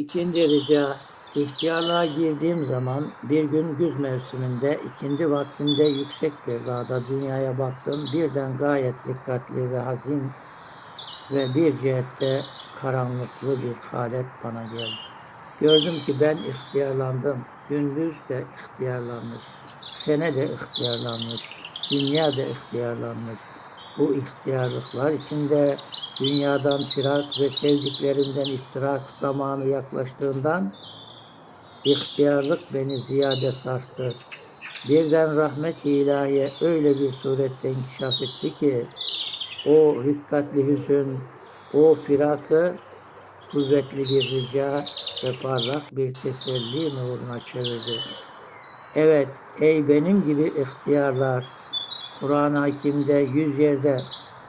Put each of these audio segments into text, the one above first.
İkinci rica, ihtiyarlığa girdiğim zaman bir gün güz mevsiminde ikindi vaktinde yüksek bir dağda dünyaya baktım. Birden gayet dikkatli ve hazin ve bir cihette karanlıklı bir halet bana geldi. Gördüm ki ben ihtiyarlandım. Gündüz de ihtiyarlanmış. Sene de ihtiyarlanmış. Dünya da ihtiyarlanmış. Bu ihtiyarlıklar içinde dünyadan firak ve sevdiklerinden iftirak zamanı yaklaştığından ihtiyarlık beni ziyade sarstı. Birden rahmet-i ilahiye öyle bir surette inkişaf etti ki o rikkatli hüzün, o firakı kuvvetli bir rica ve parlak bir teselli nuruna çevirdi. Evet, ey benim gibi ihtiyarlar, Kur'an-ı Hakim'de yüz yerde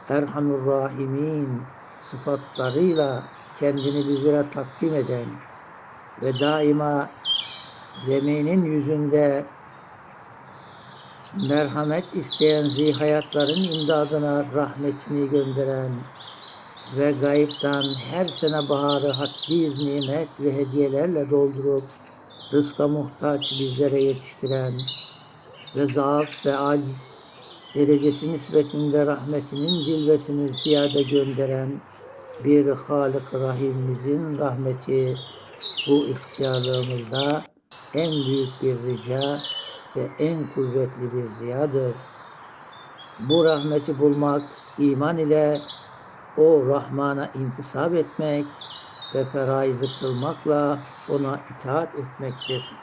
Erhamur Rahimin sıfatlarıyla kendini bizlere takdim eden ve daima zeminin yüzünde merhamet isteyen zihayatların imdadına rahmetini gönderen ve gayipten her sene baharı hassiz nimet ve hediyelerle doldurup rızka muhtaç bizlere yetiştiren ve zaaf ve aciz derecesi nispetinde rahmetinin cilvesini ziyade gönderen bir Halık Rahimimizin rahmeti bu ihtiyarlığımızda en büyük bir rica ve en kuvvetli bir ziyadır. Bu rahmeti bulmak iman ile o Rahman'a intisap etmek ve feraizi kılmakla ona itaat etmektir.